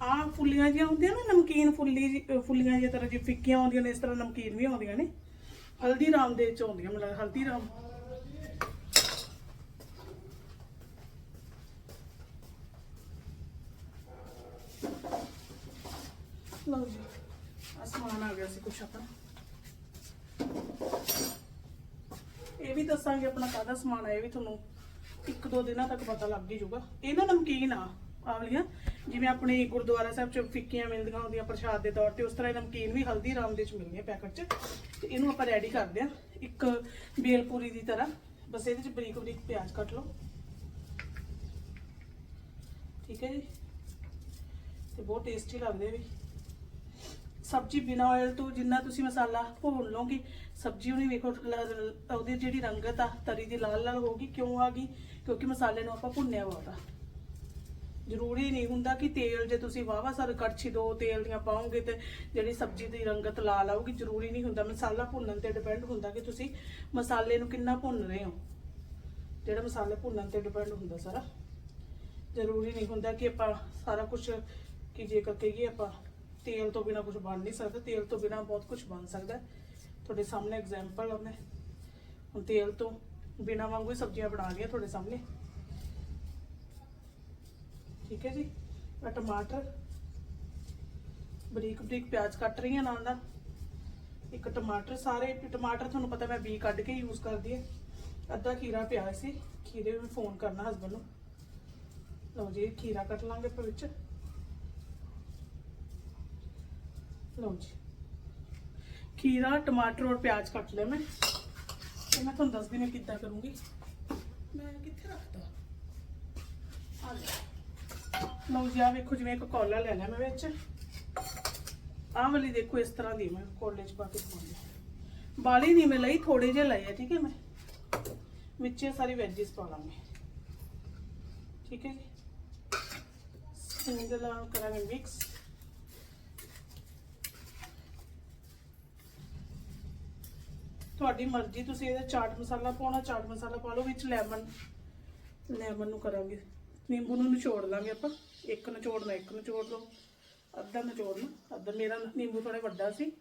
ਆ ਫੁੱਲੀਆਂ ਜਿਹੀਆਂ ਹੁੰਦੀਆਂ ਨਾ, ਨਮਕੀਨ ਫੁੱਲੀ ਜਿਹੀ- ਫੁੱਲੀਆਂ ਜਿਹੀਆਂ ਤਰ੍ਹਾਂ ਜਿਹਾ ਫਿੱਕੀਆਂ ਆਉਂਦੀਆਂ ਨੇ, ਇਸ ਤਰ੍ਹਾਂ ਨਮਕੀਨ ਵੀ ਆਉਂਦੀਆਂ ਨੇ। ਹਲਦੀਰਾਮ ਦੇ ਚ ਆਉਂਦੀਆਂ, ਮਤਲਬ ਹਲਦੀਰਾਮ। ਲਓ ਜੀ। ਆਹ ਸਮਾਨ ਆ ਗਿਆ ਸੀ ਕੁਛ ਆਪਣਾ। ਇਹ ਵੀ ਦੱਸਾਂਗੇ ਆਪਣਾ ਕਾਹਦਾ ਸਮਾਨ ਹੈ ਇਹ ਵੀ ਤੁਹਾਨੂੰ ਇੱਕ ਦੋ ਦਿਨਾਂ ਤੱਕ ਪਤਾ ਲੱਗ ਹੀ ਜਾਊਗਾ। ਇਹ ਨਾ ਨਮਕੀਨ ਆ ਆਵਲੀਆਂ ਜਿਵੇਂ ਆਪਣੇ ਗੁਰਦੁਆਰਾ ਸਾਹਿਬ ਚ ਫਿੱਕੀਆਂ ਮਿਲਦੀਆਂ ਹੁੰਦੀਆਂ ਪ੍ਰਸ਼ਾਦ ਦੇ ਤੌਰ ਤੇ, ਉਸ ਤਰ੍ਹਾਂ ਇਹ ਨਮਕੀਨ ਵੀ ਹਲਦੀ ਹਲਦੀਰਾਮ ਦੇ ਚ ਮਿਲਦੀ ਹੈ ਪੈਕਟ ਚ। ਤੇ ਇਹਨੂੰ ਆਪਾਂ ਰੈਡੀ ਕਰਦੇ ਆ ਇੱਕ ਬੇਲਪੂਰੀ ਦੀ ਤਰ੍ਹਾਂ। ਬਸ ਇਹਦੇ ਚ ਬਰੀਕ ਬਰੀਕ ਪਿਆਜ਼ ਕੱਟ ਲਓ। ਠੀਕ ਹੈ ਜੀ? ਤੇ ਬਹੁਤ ਟੇਸਟੀ ਲੱਗਦੇ ਵੀ। ਸਬਜ਼ੀ ਬਿਨਾ ਆਇਲ ਤੋਂ ਜਿੰਨਾ ਤੁਸੀਂ ਮਸਾਲਾ ਭੁੰਨ ਲਓਗੇ, ਸਬਜ਼ੀ ਉਹਨੇ ਵੇਖੋ, ਲ- ਉਹਦੀ ਜਿਹੜੀ ਰੰਗਤ ਆ, ਤਰੀ ਦੀ ਲਾਲ ਲਾਲ ਹੋ ਗਈ ਕਿਉਂ ਆ ਗਈ? ਕਿਉਂਕਿ ਮਸਾਲੇ ਨੂੰ ਆਪਾਂ ਭੁੰਨਿਆ ਬਹੁਤ ਆ। ਜ਼ਰੂਰੀ ਨਹੀਂ ਹੁੰਦਾ ਕਿ ਤੇਲ ਜੇ ਤੁਸੀਂ ਵਾਵਾ ਸਰ ਕੜਛੀ ਦੋ ਤੇਲ ਦੀਆਂ ਪਾਓਗੇ ਤੇ ਜਿਹੜੀ ਸਬਜ਼ੀ ਦੀ ਰੰਗਤ ਲਾਲ ਆਊਗੀ, ਜ਼ਰੂਰੀ ਨਹੀਂ ਹੁੰਦਾ। ਮਸਾਲਾ ਭੁੰਨਣ ਤੇ ਡਿਪੈਂਡ ਹੁੰਦਾ ਕਿ ਤੁਸੀਂ ਮਸਾਲੇ ਨੂੰ ਕਿੰਨਾ ਭੁੰਨ ਰਹੇ ਹੋ। ਜਿਹੜਾ ਮਸਾਲੇ ਭੁੰਨਣ ਤੇ ਡਿਪੈਂਡ ਹੁੰਦਾ ਸਾਰਾ। ਜ਼ਰੂਰੀ ਨਹੀਂ ਹੁੰਦਾ ਕਿ ਆਪਾਂ ਸਾਰਾ ਕੁਝ ਕਿ ਜੇਕਰ ਕਹੀਏ ਆਪਾਂ ਤੇਲ ਤੋਂ ਬਿਨਾ ਕੁਝ ਬਣ ਨਹੀਂ ਸਕਦਾ, ਤੇਲ ਤੋਂ ਬਿਨਾ ਬਹੁਤ ਕੁਝ ਬਣ ਸਕਦਾ ਤੁਹਾਡੇ ਸਾਹਮਣੇ ਐਗਜ਼ਾਮਪਲ ਉਹਨੇ। ਹੁਣ ਤੇਲ ਤੋਂ ਬਿਨਾ ਵਾਂਗੂ ਹੀ ਸਬਜ਼ੀਆਂ ਬਣਾ ਲਈਆਂ ਤੁਹਾਡੇ ਸਾਹਮਣੇ। ਠੀਕ ਹੈ ਜੀ? ਆ ਟਮਾਟਰ। ਬਰੀਕ ਬਰੀਕ ਪਿਆਜ਼ ਕੱਟ ਰਹੀ ਹਾਂ ਨਾਲ ਦਾ। ਇੱਕ ਟਮਾਟਰ ਸਾਰੇ, ਟਮਾਟਰ ਤੁਹਾਨੂੰ ਪਤਾ ਮੈਂ ਬੀ ਕੱਢ ਕੇ ਯੂਜ਼ ਕਰਦੀ ਹੈ। ਅੱਧਾ ਖੀਰਾ ਪਿਆ ਸੀ, ਖੀਰੇ ਨੂੰ ਫੋਨ ਕਰਨਾ ਹਸਬੰਦ ਨੂੰ। ਲਓ ਜੀ, ਖੀਰਾ ਕੱਟ ਲਾਂਗੇ ਆਪਾਂ ਵਿੱਚ। ਲਓ ਜੀ ਖੀਰਾ ਟਮਾਟਰ ਔਰ ਪਿਆਜ਼ ਕੱਟ ਲਿਆ ਮੈਂ ਤੇ ਮੈਂ ਤੁਹਾਨੂੰ ਦੱਸਦੀ ਮੈਂ ਕਿੱਦਾਂ ਕਰੂੰਗੀ ਮੈਂ ਕਿੱਥੇ ਰੱਖਦਾ ਆ ਲੈ ਲਓ ਜੀ ਆ ਵੇਖੋ ਜਿਵੇਂ ਇੱਕ ਕੌਲਾ ਲੈ ਲਿਆ ਮੈਂ ਵਿੱਚ ਆਹ ਵਾਲੀ ਦੇਖੋ ਇਸ ਤਰ੍ਹਾਂ ਦੀ ਮੈਂ ਕੋਲੇ ਚ ਪਾ ਕੇ ਪਾਉਂਦੀ ਬਾਲੀ ਨਹੀਂ ਮੈਂ ਲਈ ਥੋੜੇ ਜਿਹੇ ਲਏ ਆ ਠੀਕ ਹੈ ਮੈਂ ਵਿੱਚ ਇਹ ਸਾਰੀ ਵੈਜੀਸ ਪਾ ਲਾਂਗੇ ਠੀਕ ਹੈ ਜੀ ਸਿੰਗਲ ਨਾਲ ਕਰਾਂਗੇ ਮਿਕਸ ਤੁਹਾਡੀ ਮਰਜ਼ੀ, ਤੁਸੀਂ ਇਹਦੇ ਚਾਟ ਮਸਾਲਾ ਪਾਉਣਾ, ਚਾਟ ਮਸਾਲਾ ਪਾ ਲਓ ਵਿੱਚ ਲੈਮਨ। ਲੈਮਨ ਨੂੰ ਕਰਾਂਗੇ। ਨਿੰਬੂ ਨੂੰ ਨਿਚੋੜ ਲਾਂਗੇ ਆਪਾਂ। ਇੱਕ ਨਿਚੋੜਨਾ, ਇੱਕ ਨਿਚੋੜ ਲਓ। ਅੱਧਾ ਨਿਚੋੜਨਾ। ਅੱਧਾ ਮੇਰਾ ਨਿੰਬੂ ਥੋੜਾ ਵੱਡਾ ਸੀ।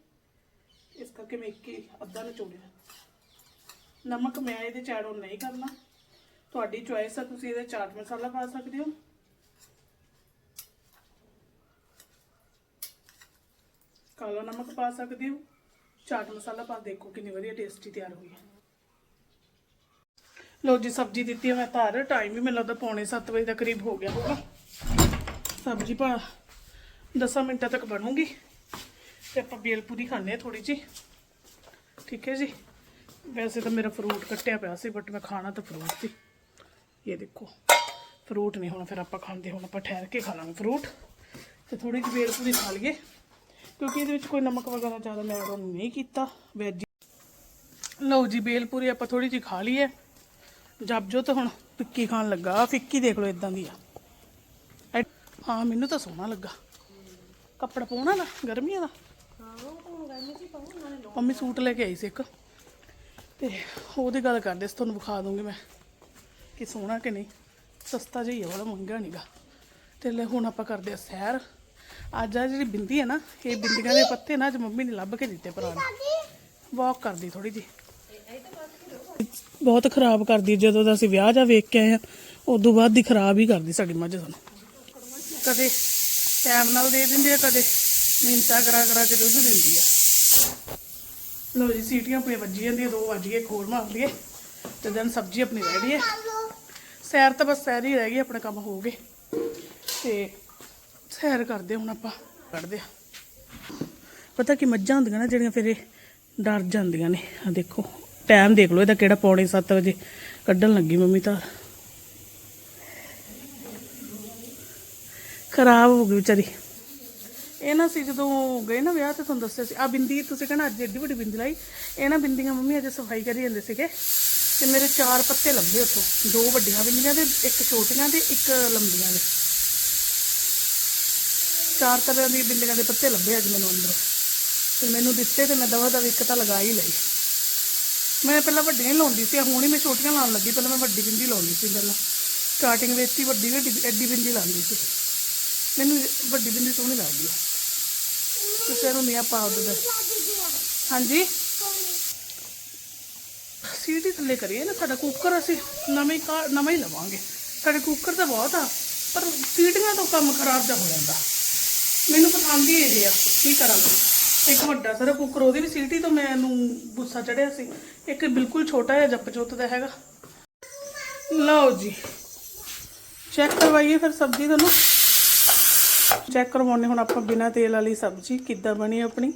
ਇਸ ਕਰਕੇ ਮੈਂ ਇੱਕ ਹੀ ਅੱਧਾ ਨਿਚੋੜਿਆ। ਨਮਕ ਮੈਂ ਇਹਦੇ ਚ ਐਡ on ਨਹੀਂ ਕਰਨਾ। ਤੁਹਾਡੀ ਚੁਆਇਸ ਆ, ਤੁਸੀਂ ਇਹਦੇ ਚਾਟ ਮਸਾਲਾ ਪਾ ਸਕਦੇ ਹੋ। ਕਾਲਾ ਨਮਕ ਪਾ ਸਕਦੇ ਹੋ। ਚਾਟ ਮਸਾਲਾ ਪਾ ਦੇਖੋ, ਕਿੰਨੀ ਵਧੀਆ ਟੇਸਟੀ ਤਿਆਰ ਹੋਈ ਹੈ। ਲੋ ਜੀ, ਸਬਜ਼ੀ ਦਿੱਤੀ ਹੈ ਮੈਂ ਧਰ ਟਾਈਮ ਵੀ ਮੈਨੂੰ ਲੱਗਦਾ ਪੌਣੇ 7 ਵਜੇ ਦੇ ਕਰੀਬ ਹੋ ਗਿਆ ਹੋਗਾ ਸਬਜ਼ੀ ਪਾ 10 ਮਿੰਟਾਂ ਤੱਕ ਬਣੂਗੀ। ਤੇ ਆਪਾਂ ਬੇਲਪੂਰੀ ਖਾਣੇ ਆ ਥੋੜੀ ਜੀ ਠੀਕ ਹੈ ਜੀ? ਵੈਸੇ ਤਾਂ ਮੇਰਾ ਫਰੂਟ ਕੱਟਿਆ ਪਿਆ ਸੀ ਬਟ ਮੈਂ ਖਾਣਾ ਤਾਂ ਫਰੂਟ ਸੀ। ਇਹ ਦੇਖੋ ਫਰੂਟ ਨਹੀਂ ਹੁਣ ਫਿਰ ਆਪਾਂ ਖਾਂਦੇ, ਹੁਣ ਆਪਾਂ ਠਹਿਰ ਕੇ ਖਾ ਲਾਂਗੇ ਫਰੂਟ ਤੇ ਥੋੜੀ ਜਿਹੀ ਬੇਲਪੂਰੀ ਖਾ ਲਈਏ। ਕਿਉਂਕਿ ਇਹਦੇ ਵਿੱਚ ਕੋਈ ਨਮਕ ਵਗੈਰਾ ਜ਼ਿਆਦਾ ਮੈਂ ਐਡ ਨਹੀਂ ਕੀਤਾ। ਵੈਜੀ ਲਓ ਜੀ, ਬੇਲਪੂਰੀ ਆਪਾਂ ਥੋੜੀ ਜਿਹੀ ਖਾ ਲਈਏ। ਜੋ ਤਾਂ ਹੁਣ ਫਿੱਕੀ ਖਾਣ ਲੱਗਾ। ਫਿੱਕੀ ਦੇਖ ਲਓ ਇਦਾਂ ਦੀ ਆ। ਹਾਂ, ਮੈਨੂੰ ਤਾਂ ਸੋਹਣਾ ਲੱਗਾ। ਕੱਪੜਾ ਪਾਉਣਾ ਨਾ, ਗਰਮੀਆਂ ਦਾ? ਮੰਮੀ ਸੂਟ ਲੈ ਕੇ ਆਈ ਸੀ ਇੱਕ। ਤੇ ਉਹਦੀ ਗੱਲ ਕਰਦੇ ਸੀ, ਤੁਹਾਨੂੰ ਵਿਖਾ ਦੂੰਗੀ ਮੈਂ ਕਿ ਸੋਹਣਾ ਕਿ ਨਹੀਂ। ਸਸਤਾ ਜਿਹਾ ਹੀ ਆ ਵਾਲਾ ਮਹਿੰਗਾ ਨਹੀਂਗਾ ਤੇ ਲੈ ਹੁਣ ਆਪਾਂ ਕਰਦੇ ਆ ਸੈਰ। ਅੱਜ ਆ ਜਿਹੜੀ ਬਿੰਦੀ ਹੈ ਨਾ, ਇਹ ਬਿੰਦੀਆਂ ਦੇ ਪੱਤੇ ਨਾ ਅੱਜ ਮੰਮੀ ਨੇ ਲੱਭ ਕੇ ਦਿੱਤੇ ਪੁਰਾਣੇ ਨੇ। ਵਾਕ ਕਰਦੀ ਥੋੜੀ ਜੀ ਬਹੁਤ ਖਰਾਬ ਕਰਦੀ ਜਦੋਂ ਦਾ ਅਸੀਂ ਵਿਆਹ ਜਾ ਵੇਖ ਕੇ ਆਏ ਆ ਉਦੋਂ ਬਾਅਦ ਦੀ ਖਰਾਬ ਹੀ ਕਰਦੀ ਸਾਡੀ ਮੱਝ ਸਾਨੂੰ ਕਦੇ ਟਾਈਮ ਨਾਲ ਦੇ ਦਿੰਦੀ ਆ ਕਦੇ ਮਿੰਤਾ ਕਰਾ ਕਰਾ ਕੇ ਦੁੱਧ ਦਿੰਦੀ ਆ ਲੋ ਜੀ, ਸੀਟੀਆਂ ਪੇ ਵੱਜੀ ਜਾਂਦੀਆਂ ਦੋ ਵੱਜ ਗਏ, ਖੋਲ ਮਾਰ ਲਈਏ ਤੇ ਦਿਨ ਸਬਜ਼ੀ ਆਪਣੀ ਰੈਡੀ ਹੈ। ਸੈਰ ਤਾਂ ਬਸ ਸੈਰ ਹੀ ਰਹਿ ਗਈ, ਆਪਣਾ ਕੰਮ ਹੋ ਗਏ। ਤੇ ਸੈਰ ਕਰਦੇ ਹੁਣ ਆਪਾਂ, ਕੱਢਦੇ ਆ ਪਤਾ ਕਿ ਮੱਝਾਂ ਹੁੰਦੀਆਂ ਨਾ ਜਿਹੜੀਆਂ ਫਿਰ ਇਹ ਡਰ ਜਾਂਦੀਆਂ ਨੇ। ਆ ਦੇਖੋ ਟਾਈਮ ਦੇਖ ਲਓ ਇਹਦਾ ਕਿਹੜਾ ਪੌਣੇ 7 ਵਜੇ ਕੱਢਣ ਲੱਗੀ ਮੰਮੀ ਤਾਂ। ਖਰਾਬ ਹੋ ਗਈ ਵਿਚਾਰੀ। ਇਹ ਨਾ ਸੀ ਜਦੋਂ ਗਏ ਨਾ ਵਿਆਹ ਤੇ ਤੁਹਾਨੂੰ ਦੱਸਿਆ ਸੀ। ਆ ਬਿੰਦੀ, ਤੁਸੀਂ ਕਹਿੰਦਾ ਅੱਜ ਏਡੀ ਵੱਡੀ ਬਿੰਦੀ ਲਾਈ। ਇਹ ਨਾ ਬਿੰਦੀਆਂ ਮੰਮੀ ਅੱਜ ਸਫ਼ਾਈ ਕਰੀ ਜਾਂਦੇ ਸੀਗੇ। ਤੇ ਮੇਰੇ ਚਾਰ ਪੱਤੇ ਲੱਭੇ ਉੱਥੋਂ। ਦੋ ਵੱਡੀਆਂ ਬਿੰਦੀਆਂ ਤੇ ਇੱਕ ਛੋਟੀਆਂ ਤੇ ਇੱਕ ਲੰਬੀਆਂ ਦੇ ਚਾਰ ਤਰ੍ਹਾਂ ਦੀ ਬਿੰਦੀਆਂ ਦੇ ਪੱਤੇ ਲੱਭੇ ਅੱਜ ਮੈਨੂੰ ਅੰਦਰੋਂ। ਤੇ ਮੈਨੂੰ ਦਿੱਤੇ ਤੇ ਮੈਂ ਦਵਾ ਦਵ ਇੱਕ ਤਾਂ ਲਗਾ ਹੀ ਲਈ। ਮੈਂ ਪਹਿਲਾਂ ਵੱਡੀਆਂ ਲਾਉਂਦੀ ਸੀ, ਹੁਣ ਹੀ ਮੈਂ ਛੋਟੀਆਂ ਲਾਉਣ ਲੱਗੀ। ਪਹਿਲਾਂ ਮੈਂ ਵੱਡੀ ਬਿੰਦੀ ਲਾਉਂਦੀ ਸੀ ਪਹਿਲਾਂ। ਸਟਾਰਟਿੰਗ ਵਿੱਚ ਹੀ ਵੱਡੀ ਵੱਡੀ ਐਡੀ ਬਿੰਦੀ ਲਾਉਂਦੀ ਸੀ। ਮੈਨੂੰ ਵੱਡੀ ਬਿੰਦੀ ਸੋਹਣੀ ਲੱਗਦੀ ਹੈ ਕਿਸੇ ਨੂੰ ਨਹੀਂ ਆਪਾਂ ਉਹਦਾ ਹਾਂਜੀ? ਸੀਟੀ ਥੱਲੇ ਕਰੀਏ ਨਾ, ਸਾਡਾ ਕੁੱਕਰ ਅਸੀਂ ਨਵੇਂ ਹੀ ਕਾ- ਨਵਾਂ ਹੀ ਲਵਾਂਗੇ। ਸਾਡੇ ਕੁੱਕਰ ਤਾਂ ਬਹੁਤ ਆ, ਪਰ ਸੀਟੀਆਂ ਤੋਂ ਕੰਮ ਖਰਾਬ ਜਾ ਹੋ ਜਾਂਦਾ। ਮੈਨੂੰ ਪਸੰਦ ਹੀ ਇਹ ਆ, ਕੀ ਕਰਾਂ ਮੈਂ ਇੱਕ ਵੱਡਾ ਸਾਰਾ, ਕੁੱਕਰ, ਉਹਦੀ ਵੀ ਸੀਟੀ ਤੋਂ ਮੈਨੂੰ ਗੁੱਸਾ ਚੜਿਆ ਸੀ। ਇੱਕ ਬਿਲਕੁਲ ਛੋਟਾ ਜਿਹਾ ਜੱਪ ਜਪਜੋਤ ਦਾ ਹੈਗਾ। ਲਓ ਜੀ। ਚੈੱਕ ਕਰਵਾਈਏ ਫਿਰ ਸਬਜ਼ੀ ਤੁਹਾਨੂੰ। ਚੈੱਕ ਕਰਵਾਉਣੇ ਹੁਣ ਆਪਾਂ ਬਿਨਾ ਤੇਲ ਵਾਲੀ ਸਬਜ਼ੀ ਕਿੱਦਾਂ ਬਣੀ ਆਪਣੀ।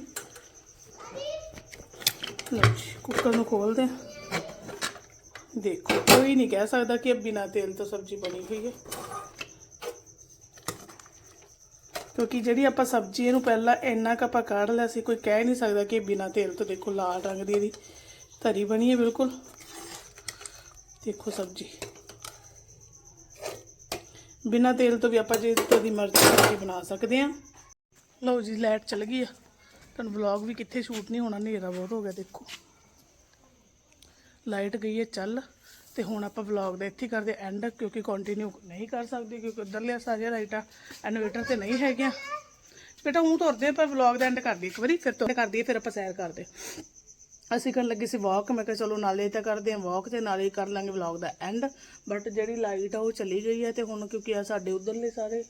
ਲਓ ਜੀ, ਕੁੱਕਰ ਨੂੰ ਖੋਲਦੇ ਹਾਂ। ਦੇਖੋ, ਕੋਈ ਨਹੀਂ ਕਹਿ ਸਕਦਾ ਕਿ ਇਹ ਬਿਨਾ ਤੇਲ ਤੋਂ ਸਬਜ਼ੀ ਬਣੀ ਹੋਈ ਹੈ। ਕਿਉਂਕਿ ਜਿਹੜੀ ਆਪਾਂ ਸਬਜ਼ੀ, ਇਹਨੂੰ ਪਹਿਲਾਂ ਇੰਨਾ ਕੁ ਆਪਾਂ ਕੱਢ ਲਿਆ ਸੀ, ਕੋਈ ਕਹਿ ਨਹੀਂ ਸਕਦਾ ਕਿ ਬਿਨਾ ਤੇਲ ਤੋਂ ਦੇਖੋ ਲਾਲ ਰੰਗ ਦੀ ਇਹਦੀ ਧਰੀ ਬਣੀ ਹੈ ਬਿਲਕੁਲ। ਦੇਖੋ ਸਬਜ਼ੀ। ਬਿਨਾ ਤੇਲ ਤੋਂ ਵੀ ਆਪਾਂ ਜੇ ਤੁਹਾਡੀ ਮਰਜ਼ੀ ਦੀ ਸਬਜ਼ੀ ਬਣਾ ਸਕਦੇ ਹਾਂ। ਲਓ ਜੀ, ਲਾਈਟ ਚਲ ਗਈ ਆ। ਤੁਹਾਨੂੰ ਵਲੌਗ ਵੀ ਕਿੱਥੇ ਸ਼ੂਟ ਨਹੀਂ ਹੋਣਾ, ਹਨੇਰਾ ਬਹੁਤ ਹੋ ਗਿਆ, ਦੇਖੋ। ਲਾਈਟ ਗਈ ਹੈ, ਚੱਲ। ਤੇ ਹੁਣ ਆਪਾਂ ਵਲੌਗ ਦਾ ਇੱਥੇ ਕਰਦੇ ਐਂਡ ਕਿਉਂਕਿ ਕੰਟੀਨਿਊ ਨਹੀਂ ਕਰ ਸਕਦੇ, ਕਿਉਂਕਿ ਉਧਰਲੇ ਸਾਰੀਆਂ ਲਾਈਟਾਂ ਇਨਵੇਟਰ ਤੇ ਨਹੀਂ ਹੈਗੀਆਂ। ਬੇਟਾ ਉਹ ਤੁਰਦੇ ਪਰ ਵਲੌਗ ਦਾ ਐਂਡ ਕਰਦੀ ਇੱਕ ਵਾਰੀ, ਫਿਰ ਤੋਂ ਕਰਦੀ ਫਿਰ ਆਪਾਂ ਸੈਰ ਕਰਦੇ ਅਸੀਂ ਕਰਨ ਲੱਗੇ ਸੀ ਵਾਕ ਮੈਂ ਕਿਹਾ ਚਲੋ ਨਾਲੇ ਤਾਂ ਕਰਦੇ ਹਾਂ ਵਾਕ ਤੇ ਨਾਲੇ ਕਰ ਲਾਂਗੇ ਵਲੌਗ ਦਾ ਐਂਡ ਬਟ ਜਿਹੜੀ ਲਾਈਟ ਆ ਉਹ ਚਲੀ ਗਈ ਹੈ ਤੇ ਹੁਣ ਕਿਉਂਕਿ ਆ ਸਾਡੇ ਉਧਰਲੇ ਸਾਰੇ,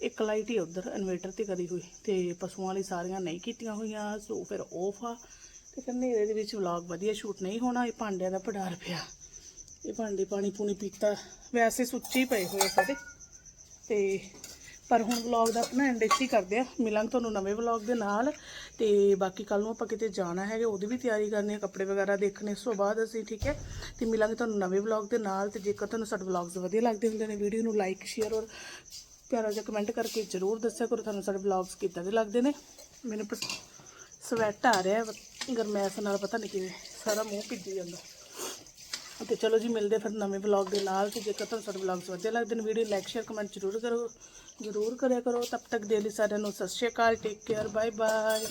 ਇੱਕ ਲਾਈਟ ਹੀ ਉਧਰ ਇਨਵੇਟਰ ਤੇ ਕਰੀ ਹੋਈ। ਤੇ ਪਸ਼ੂਆਂ ਲਈ ਸਾਰੀਆਂ ਨਹੀਂ ਕੀਤੀਆਂ ਹੋਈਆਂ, ਸੋ ਫਿਰ ਆਫ ਆ। ਤੇ ਫਿਰ ਹਨੇਰੇ ਦੇ ਵਿੱਚ ਵਲੌਗ ਵਧੀਆ ਸ਼ੂਟ ਨਹੀਂ ਹੋਣਾ, ਇਹ ਭਾਂਡਿਆਂ ਦਾ ਪੜਾਰ ਪਿਆ। ਇਹ ਭਾਂਡੇ ਪਾਣੀ ਪੂਣੀ ਪੀਤਾ। ਵੈਸੇ ਸੁੱਚੇ ਹੀ ਪਏ ਹੋਏ ਆ ਸਾਰੇ ਤੇ ਪਰ ਹੁਣ ਵਲੌਗ ਦਾ ਆਪਣਾ ਐਂਡ ਇੱਥੇ ਹੀ ਕਰਦੇ ਆ। ਮਿਲਾਂਗੇ ਤੁਹਾਨੂੰ ਨਵੇਂ ਵਲੌਗ ਦੇ ਨਾਲ। ਤੇ ਬਾਕੀ ਕੱਲ ਨੂੰ ਆਪਾਂ ਕਿਤੇ ਜਾਣਾ ਹੈਗਾ, ਉਹਦੀ ਵੀ ਤਿਆਰੀ ਕਰਨੀ ਹੈ ਕੱਪੜੇ ਵਗੈਰਾ ਦੇਖਣੇ ਇਸ ਤੋਂ ਬਾਅਦ ਅਸੀਂ, ਠੀਕ ਹੈ, ਤੇ ਮਿਲਾਂਗੇ ਤੁਹਾਨੂੰ ਨਵੇਂ ਵਲੌਗ ਦੇ ਨਾਲ। ਤੇ ਜੇਕਰ ਤੁਹਾਨੂੰ ਸਾਡੇ ਵਲੌਗਸ ਵਧੀਆ ਲੱਗਦੇ ਹੁੰਦੇ ਨੇ ਵੀਡੀਓ ਨੂੰ ਲਾਈਕ ਸ਼ੇਅਰ ਔਰ ਪਿਆਰਾ ਜਿਹਾ ਕਮੈਂਟ ਕਰਕੇ ਜ਼ਰੂਰ ਦੱਸਿਆ ਕਰੋ। ਤੁਹਾਨੂੰ ਸਾਡੇ ਵਲੌਗਸ ਕਿੱਦਾਂ ਦੇ ਲੱਗਦੇ ਨੇ। ਮੈਨੂੰ ਸਵੈਟ ਆ ਰਿਹਾ ਗਰਮੈਸ ਨਾਲ ਪਤਾ ਨਹੀਂ ਕਿਵੇਂ ਸਾਰਾ ਮੂੰਹ ਭਿੱਜੀ ਜਾਂਦਾ। ਤੇ ਚਲੋ ਜੀ, ਮਿਲਦੇ ਫਿਰ ਨਵੇਂ ਵਲੌਗ ਦੇ ਨਾਲ। ਤੇ ਜੇਕਰ ਤੁਹਾਨੂੰ ਸਾਡੇ ਵਲੌਗਸ ਵਧੀਆ ਲੱਗਦੇ ਨੇ ਵੀਡੀਓ ਲਾਈਕ ਸ਼ੇਅਰ ਕਮੈਂਟ ਜ਼ਰੂਰ ਕਰੋ, ਜ਼ਰੂਰ ਕਰਿਆ ਕਰੋ। ਤਬ ਤੱਕ ਦੇ ਲਈ ਸਾਰਿਆਂ ਨੂੰ Sat Shri Akal take care bye bye